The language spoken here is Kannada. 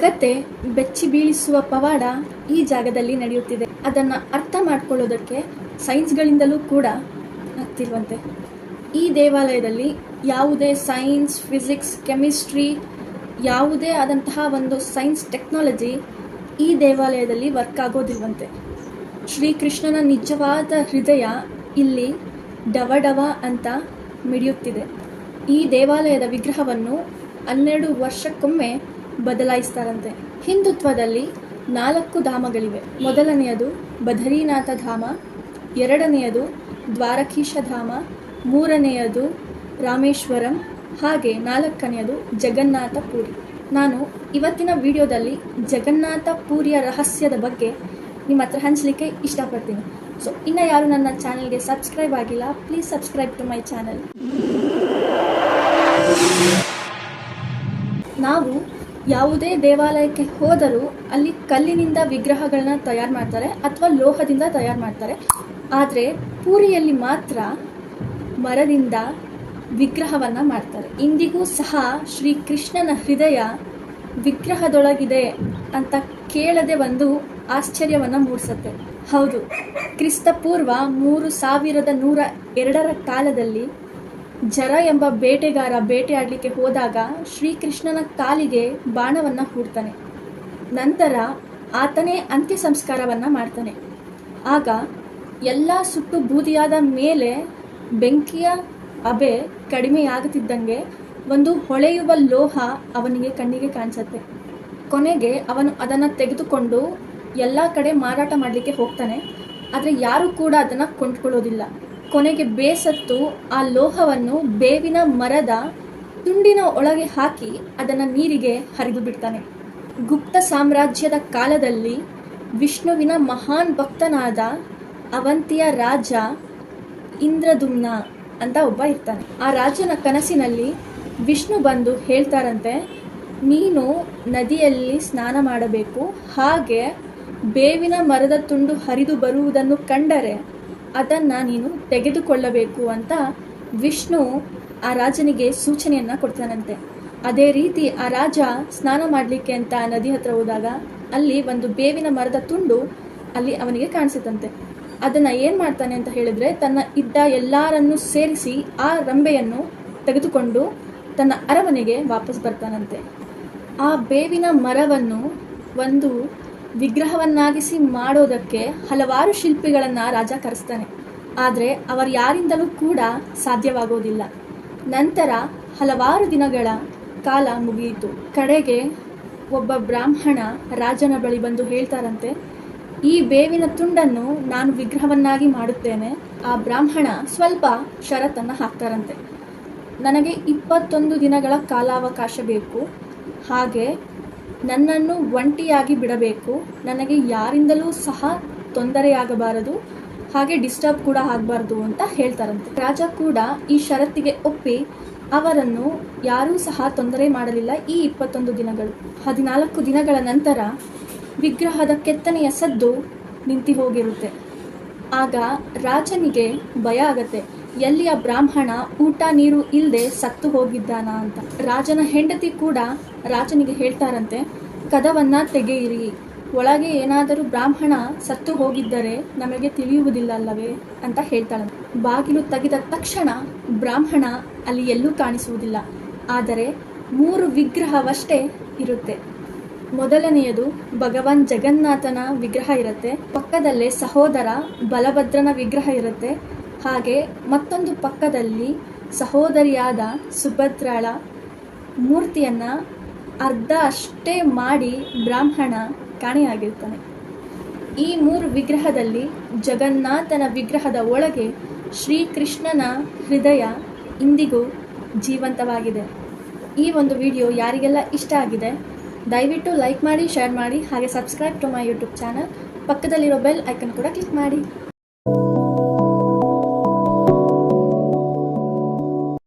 ಜಗತ್ತೇ ಬೆಚ್ಚಿ ಬೀಳಿಸುವ ಪವಾಡ ಈ ಜಾಗದಲ್ಲಿ ನಡೆಯುತ್ತಿದೆ. ಅದನ್ನು ಅರ್ಥ ಮಾಡ್ಕೊಳ್ಳೋದಕ್ಕೆ ಸೈನ್ಸ್ಗಳಿಂದಲೂ ಕೂಡ ಆಗ್ತಿರುವಂತೆ ಈ ದೇವಾಲಯದಲ್ಲಿ ಯಾವುದೇ ಸೈನ್ಸ್, ಫಿಸಿಕ್ಸ್, ಕೆಮಿಸ್ಟ್ರಿ, ಯಾವುದೇ ಆದಂತಹ ಒಂದು ಸೈನ್ಸ್ ಟೆಕ್ನಾಲಜಿ ಈ ದೇವಾಲಯದಲ್ಲಿ ವರ್ಕ್ ಆಗೋದಿಲ್ವಂತೆ. ಶ್ರೀಕೃಷ್ಣನ ನಿಜವಾದ ಹೃದಯ ಇಲ್ಲಿ ಡವಡವ ಅಂತ ಮಿಡಿಯುತ್ತಿದೆ. ಈ ದೇವಾಲಯದ ವಿಗ್ರಹವನ್ನು ಹನ್ನೆರಡು ವರ್ಷಕ್ಕೊಮ್ಮೆ ಬದಲಾಯಿಸ್ತಾರಂತೆ. ಹಿಂದುತ್ವದಲ್ಲಿ ನಾಲ್ಕು ಧಾಮಗಳಿವೆ. ಮೊದಲನೆಯದು ಬದರೀನಾಥ ಧಾಮ, ಎರಡನೆಯದು ದ್ವಾರಕೀಶ ಧಾಮ, ಮೂರನೆಯದು ರಾಮೇಶ್ವರಂ, ಹಾಗೆ ನಾಲ್ಕನೆಯದು ಜಗನ್ನಾಥ ಪುರಿ. ನಾನು ಇವತ್ತಿನ ವಿಡಿಯೋದಲ್ಲಿ ಜಗನ್ನಾಥ ಪೂರಿಯ ರಹಸ್ಯದ ಬಗ್ಗೆ ನಿಮ್ಮ ಹತ್ರ ಹಂಚಲಿಕ್ಕೆ ಇಷ್ಟಪಡ್ತೀನಿ. ಸೊ ಇನ್ನು ಯಾರು ನನ್ನ ಚಾನಲ್ಗೆ ಸಬ್ಸ್ಕ್ರೈಬ್ ಆಗಿಲ್ಲ please subscribe to my channel ನಾವು ಯಾವುದೇ ದೇವಾಲಯಕ್ಕೆ ಹೋದರೂ ಅಲ್ಲಿ ಕಲ್ಲಿನಿಂದ ವಿಗ್ರಹಗಳನ್ನ ತಯಾರು ಮಾಡ್ತಾರೆ ಅಥವಾ ಲೋಹದಿಂದ ತಯಾರು ಮಾಡ್ತಾರೆ. ಆದರೆ ಪೂರಿಯಲ್ಲಿ ಮಾತ್ರ ಮರದಿಂದ ವಿಗ್ರಹವನ್ನು ಮಾಡ್ತಾರೆ. ಇಂದಿಗೂ ಸಹ ಶ್ರೀ ಕೃಷ್ಣನ ಹೃದಯ ವಿಗ್ರಹದೊಳಗಿದೆ ಅಂತ ಕೇಳದೆ ಒಂದು ಆಶ್ಚರ್ಯವನ್ನು ಮೂಡಿಸುತ್ತೆ. ಹೌದು, ಕ್ರಿಸ್ತಪೂರ್ವ ಮೂರು ಸಾವಿರದ ನೂರ ಎರಡರ ಕಾಲದಲ್ಲಿ ಜರ ಎಂಬ ಬೇಟೆಗಾರ ಬೇಟೆಯಾಡಲಿಕ್ಕೆ ಹೋದಾಗ ಶ್ರೀಕೃಷ್ಣನ ಕಾಲಿಗೆ ಬಾಣವನ್ನು ಹೂಡ್ತಾನೆ. ನಂತರ ಆತನೇ ಅಂತ್ಯ ಸಂಸ್ಕಾರವನ್ನು ಮಾಡ್ತಾನೆ. ಆಗ ಎಲ್ಲ ಸುಟ್ಟು ಬೂದಿಯಾದ ಮೇಲೆ ಬೆಂಕಿಯ ಅಬೆ ಕಡಿಮೆಯಾಗುತ್ತಿದ್ದಂಗೆ ಒಂದು ಹೊಳೆಯುವ ಲೋಹ ಅವನಿಗೆ ಕಣ್ಣಿಗೆ ಕಾಣಿಸುತ್ತೆ. ಕೊನೆಗೆ ಅವನು ಅದನ್ನು ತೆಗೆದುಕೊಂಡು ಎಲ್ಲ ಕಡೆ ಮಾರಾಟ ಮಾಡಲಿಕ್ಕೆ ಹೋಗ್ತಾನೆ. ಆದರೆ ಯಾರೂ ಕೂಡ ಅದನ್ನು ಕೊಂಡ್ಕೊಳ್ಳೋದಿಲ್ಲ. ಕೊನೆಗೆ ಬೇಸತ್ತು ಆ ಲೋಹವನ್ನು ಬೇವಿನ ಮರದ ತುಂಡಿನ ಒಳಗೆ ಹಾಕಿ ಅದನ್ನು ನೀರಿಗೆ ಹರಿದು ಬಿಡ್ತಾನೆ. ಗುಪ್ತ ಸಾಮ್ರಾಜ್ಯದ ಕಾಲದಲ್ಲಿ ವಿಷ್ಣುವಿನ ಮಹಾನ್ ಭಕ್ತನಾದ ಅವಂತಿಯ ರಾಜ ಇಂದ್ರದುಮ್ನ ಅಂತ ಒಬ್ಬ ಇರ್ತಾನೆ. ಆ ರಾಜನ ಕನಸಿನಲ್ಲಿ ವಿಷ್ಣು ಬಂದು ಹೇಳ್ತಾರಂತೆ, ನೀನು ನದಿಯಲ್ಲಿ ಸ್ನಾನ ಮಾಡಬೇಕು. ಹಾಗೆ ಬೇವಿನ ಮರದ ತುಂಡು ಹರಿದು ಬರುವುದನ್ನು ಕಂಡರೆ ಅದನ್ನು ನೀನು ತೆಗೆದುಕೊಳ್ಳಬೇಕು ಅಂತ ವಿಷ್ಣು ಆ ರಾಜನಿಗೆ ಸೂಚನೆಯನ್ನು ಕೊಡ್ತಾನಂತೆ. ಅದೇ ರೀತಿ ಆ ರಾಜ ಸ್ನಾನ ಮಾಡಲಿಕ್ಕೆ ಅಂತ ನದಿ ಹತ್ರ ಹೋದಾಗ ಅಲ್ಲಿ ಒಂದು ಬೇವಿನ ಮರದ ತುಂಡು ಅಲ್ಲಿ ಅವನಿಗೆ ಕಾಣಿಸುತ್ತಂತೆ. ಅದನ್ನು ಏನು ಮಾಡ್ತಾನೆ ಅಂತ ಹೇಳಿದ್ರೆ ತನ್ನ ಇದ್ದ ಎಲ್ಲರನ್ನು ಸೇರಿಸಿ ಆ ರಂಬೆಯನ್ನು ತೆಗೆದುಕೊಂಡು ತನ್ನ ಅರಮನೆಗೆ ವಾಪಸ್ ಬರ್ತಾನಂತೆ. ಆ ಬೇವಿನ ಮರವನ್ನು ಒಂದು ವಿಗ್ರಹವನ್ನಾಗಿಸಿ ಮಾಡೋದಕ್ಕೆ ಹಲವಾರು ಶಿಲ್ಪಿಗಳನ್ನು ರಾಜ ಕರೆಸ್ತಾನೆ. ಆದರೆ ಅವರು ಯಾರಿಂದಲೂ ಕೂಡ ಸಾಧ್ಯವಾಗೋದಿಲ್ಲ. ನಂತರ ಹಲವಾರು ದಿನಗಳ ಕಾಲ ಮುಗಿಯಿತು. ಕಡೆಗೆ ಒಬ್ಬ ಬ್ರಾಹ್ಮಣ ರಾಜನ ಬಳಿ ಬಂದು ಹೇಳ್ತಾರಂತೆ, ಈ ಬೇವಿನ ತುಂಡನ್ನು ನಾನು ವಿಗ್ರಹವನ್ನಾಗಿ ಮಾಡುತ್ತೇನೆ. ಆ ಬ್ರಾಹ್ಮಣ ಸ್ವಲ್ಪ ಷರತ್ತನ್ನು ಹಾಕ್ತಾರಂತೆ. ನನಗೆ ಇಪ್ಪತ್ತೊಂದು ದಿನಗಳ ಕಾಲಾವಕಾಶ ಬೇಕು. ಹಾಗೆ ನನ್ನನ್ನು ಒಂಟಿಯಾಗಿ ಬಿಡಬೇಕು. ನನಗೆ ಯಾರಿಂದಲೂ ಸಹ ತೊಂದರೆಯಾಗಬಾರದು. ಹಾಗೆ ಡಿಸ್ಟರ್ಬ್ ಕೂಡ ಆಗಬಾರ್ದು ಅಂತ ಹೇಳ್ತಾರಂತೆ. ರಾಜ ಕೂಡ ಈ ಷರತ್ತಿಗೆ ಒಪ್ಪಿ ಅವರನ್ನು ಯಾರೂ ಸಹ ತೊಂದರೆ ಮಾಡಲಿಲ್ಲ ಈ ಇಪ್ಪತ್ತೊಂದು ದಿನಗಳು. ಹದಿನಾಲ್ಕು ದಿನಗಳ ನಂತರ ವಿಗ್ರಹದ ಕೆತ್ತನೆಯ ಸದ್ದು ನಿಂತಿ ಹೋಗಿರುತ್ತೆ ಆಗ ರಾಜನಿಗೆ ಭಯ ಆಗತ್ತೆ. ಎಲ್ಲಿಯ ಬ್ರಾಹ್ಮಣ ಊಟ ನೀರು ಇಲ್ಲದೆ ಸತ್ತು ಹೋಗಿದ್ದಾನ ಅಂತ. ರಾಜನ ಹೆಂಡತಿ ಕೂಡ ರಾಜನಿಗೆ ಹೇಳ್ತಾರಂತೆ, ಕದವನ್ನ ತೆಗೆಯಿರಿ. ಒಳಗೆ ಏನಾದರೂ ಬ್ರಾಹ್ಮಣ ಸತ್ತು ಹೋಗಿದ್ದರೆ ನಮಗೆ ತಿಳಿಯುವುದಿಲ್ಲ ಅಲ್ಲವೇ ಅಂತ ಹೇಳ್ತಾಳೆ ಬಾಗಿಲು ತೆಗೆದ ತಕ್ಷಣ ಬ್ರಾಹ್ಮಣ ಅಲ್ಲಿ ಎಲ್ಲೂ ಕಾಣಿಸುವುದಿಲ್ಲ. ಆದರೆ ಮೂರು ವಿಗ್ರಹವಷ್ಟೇ ಇರುತ್ತೆ. ಮೊದಲನೆಯದು ಭಗವಾನ್ ಜಗನ್ನಾಥನ ವಿಗ್ರಹ ಇರುತ್ತೆ. ಪಕ್ಕದಲ್ಲೇ ಸಹೋದರ ಬಲಭದ್ರನ ವಿಗ್ರಹ ಇರುತ್ತೆ. ಹಾಗೆ ಮತ್ತೊಂದು ಪಕ್ಕದಲ್ಲಿ ಸಹೋದರಿಯಾದ ಸುಭದ್ರಾಳ ಮೂರ್ತಿಯನ್ನು ಅರ್ಧ ಅಷ್ಟೇ ಮಾಡಿ ಬ್ರಾಹ್ಮಣ ಕಾಣೆಯಾಗಿರ್ತಾನೆ. ಈ ಮೂರು ವಿಗ್ರಹದಲ್ಲಿ ಜಗನ್ನಾಥನ ವಿಗ್ರಹದ ಒಳಗೆ ಶ್ರೀಕೃಷ್ಣನ ಹೃದಯ ಇಂದಿಗೂ ಜೀವಂತವಾಗಿದೆ. ಈ ಒಂದು ವಿಡಿಯೋ ಯಾರಿಗೆಲ್ಲ ಇಷ್ಟ ಆಗಿದೆ, ದಯವಿಟ್ಟು ಲೈಕ್ ಮಾಡಿ, ಶೇರ್ ಮಾಡಿ, ಹಾಗೆ subscribe to my YouTube channel. ಪಕ್ಕದಲ್ಲಿರೋ ಬೆಲ್ ಐಕನ್ ಕೂಡ ಕ್ಲಿಕ್ ಮಾಡಿ.